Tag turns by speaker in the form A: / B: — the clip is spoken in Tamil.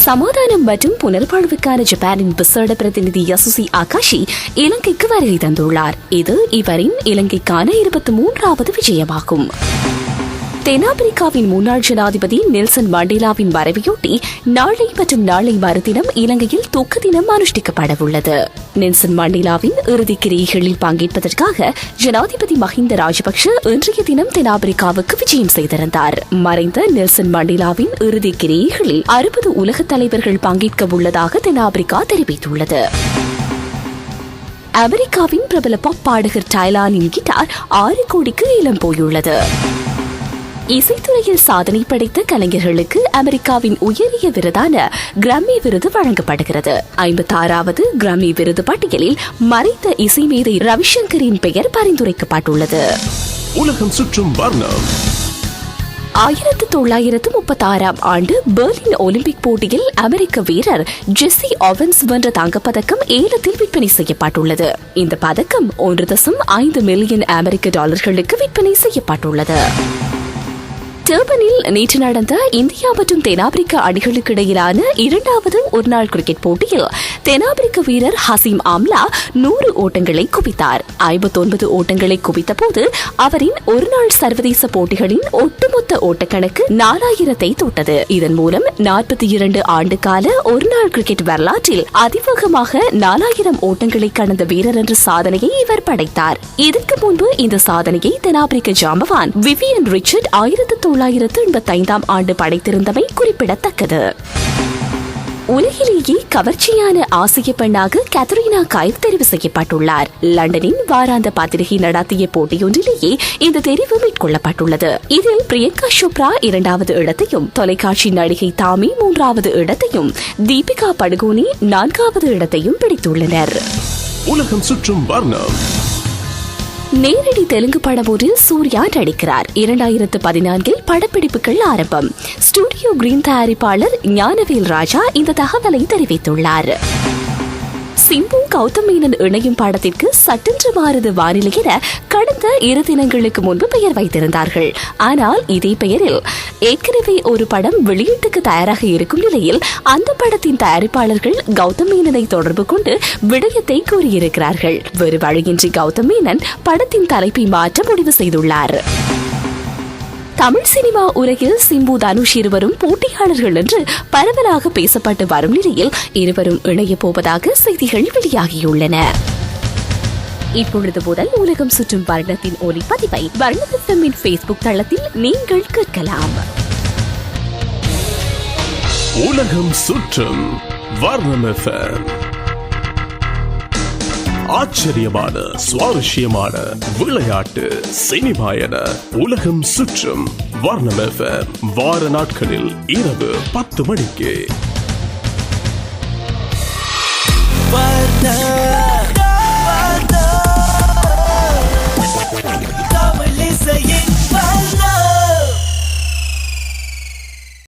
A: சமாதானம் மற்றும் புனர்வாழ்வுக்கான ஜப்பானின் விசேட பிரதிநிதி யசுசி ஆகாஷி இலங்கைக்கு வருகை தந்துள்ளார். இது இவரின் இலங்கைக்கான இருபத்தி மூன்றாவது விஜயமாகும். தென்னாப்பிரிக்காவின் முன்னாள் ஜனாதிபதி நெல்சன் மண்டேலாவின் வரவையொட்டி நாளை மற்றும் நாளை மறுதினம் இலங்கையில் துக்க தினம் அனுஷ்டிக்கப்பட உள்ளது நெல்சன் மண்டேலாவின் இறுதி கிரியைகளில் பங்கேற்பதற்காக ஜனாதிபதி மஹிந்த ராஜபக்ஷ இன்றைய தினம் தென்னாப்பிரிக்காவுக்கு விஜயம் செய்திருந்தார். மறைந்த நெல்சன் மண்டேலாவின் இறுதி கிரியைகளில் அறுபது உலக தலைவர்கள் பங்கேற்க உள்ளதாக தென்னாப்பிரிக்கா தெரிவித்துள்ளது. அமெரிக்காவின் பிரபல பாப் பாடகர் டைலானின் கிட்டார் ஆறு கோடிக்கு ஏலம் போயுள்ளது. இசைத்துறையில் சாதனை படைத்த கலைஞர்களுக்கு அமெரிக்காவின் உயரிய விருதான கிராமி விருது வழங்கப்படுகிறது. ஐம்பத்தி ஆறாவது கிராமி விருது பட்டியலில் மறைத்த இசை மேதை ரவிசங்கரின் பெயர் பரிந்துரைக்கப்பட்டுள்ளது.
B: உலகம் சுற்றும் வர்ணம்.
A: ஆயிரத்து தொள்ளாயிரத்து முப்பத்தி ஆறாம் ஆண்டு பெர்லின் ஒலிம்பிக் போட்டியில் அமெரிக்க வீரர் ஜெஸ்ஸி ஓவன்ஸ் வென்ற தங்கப்பதக்கம் ஏலத்தில் விற்பனை செய்யப்பட்டுள்ளது. இந்த பதக்கம் ஒன்று தசம் ஐந்து மில்லியன் அமெரிக்க டாலர்களுக்கு விற்பனை செய்யப்பட்டுள்ளது. டர்பனில் நேற்று நடந்த இந்தியா மற்றும் தென்னாப்பிரிக்க அணிகளுக்கு இடையிலான இரண்டாவது ஒருநாள் கிரிக்கெட் போட்டியில் தென்னாப்பிரிக்க வீரர் ஹசீம் ஆம்லா நூறு ஓட்டங்களை குவித்தார். ஐம்பத்தொன்பது ஓட்டங்களை குவித்த போது அவரின் ஒருநாள் சர்வதேச போட்டிகளின் ஒட்டுமொத்த ஓட்டக்கணக்கு நாலாயிரத்தை தொட்டது. இதன் மூலம் நாற்பத்தி இரண்டு ஆண்டு கால ஒருநாள் கிரிக்கெட் வரலாற்றில் அதிவேகமாக நாலாயிரம் ஓட்டங்களை கடந்த வீரர் என்ற சாதனையை இவர் படைத்தார். இதற்கு முன்பு இந்த சாதனையை தென்னாப்பிரிக்க ஜாம்பவான் விவியன் ரிச்சர்ட் ஆயிரத்தி தொள்ளாயிரத்து எண்பத்தி ஐந்தாம் ஆண்டு படைத்திருந்தமை குறிப்பிடத்தக்கது. உலகிலேயே கவர்ச்சியான ஆசிய பெண்ணாக கத்ரீனா கைஃப் தெரிவு செய்யப்பட்டுள்ளார். லண்டனின் வாராந்த பத்திரிகை நடத்திய போட்டியொன்றிலேயே இந்த தெரிவு மேற்கொள்ளப்பட்டுள்ளது. இதில் பிரியங்கா சோப்ரா இரண்டாவது இடத்தையும் தொலைக்காட்சி நடிகை தாமி மூன்றாவது இடத்தையும் தீபிகா படுகோனி நான்காவது இடத்தையும் பிடித்துள்ளனர்.
B: உலகம் சுற்றும் வர்ணம்.
A: நேரடி தெலுங்கு படம் ஒன்றில் சூர்யா நடிக்கிறார். இரண்டாயிரத்து பதினான்கில் படப்பிடிப்புகள் ஆரம்பம். ஸ்டுடியோ கிரீன் தயாரிப்பாளர் ஞானவேல் ராஜா இந்த தகவலை தெரிவித்துள்ளார். சிம்பு கௌதமேனன் இணையும் படத்திற்கு சட்டென்று மாறுது வானிலை என கடந்த இரு தினங்களுக்கு முன்பு பெயர் வைத்திருந்தார்கள். ஆனால் இதே பெயரில் ஏற்கனவே ஒரு படம் வெளியீட்டுக்கு தயாராக இருக்கும் நிலையில் அந்த படத்தின் தயாரிப்பாளர்கள் கௌதமேனனை தொடர்பு கொண்டு விடயத்தை கூறியிருக்கிறார்கள். வேறு வழியின்றி கௌதம் மேனன் படத்தின் தலைப்பை மாற்ற முடிவு செய்துள்ளார். தமிழ் சினிமா உலகில் சிம்பு தனுஷ் இருவரும் போட்டியாளர்கள் என்று பரவலாக பேசப்பட்டு வரும் நிலையில் இருவரும் இணையப் போவதாக செய்திகள் வெளியாகியுள்ளன. இப்பொழுது முதல் உலகம் சுற்றும் வருடத்தின் ஒலிப்பதிவை வர்ணத்தின் ஃபேஸ்புக் தளத்தில் நீங்கள் கேட்கலாம்.
B: உலகம் சுற்றும் வர்ணம் எஃப்எம் ஆச்சரியமான சுவாரஸ்யமான விளையாட்டு சினிமா என உலகம் சுற்றும் வர்ணம் வார நாட்களில் இரவு பத்து மணிக்கு.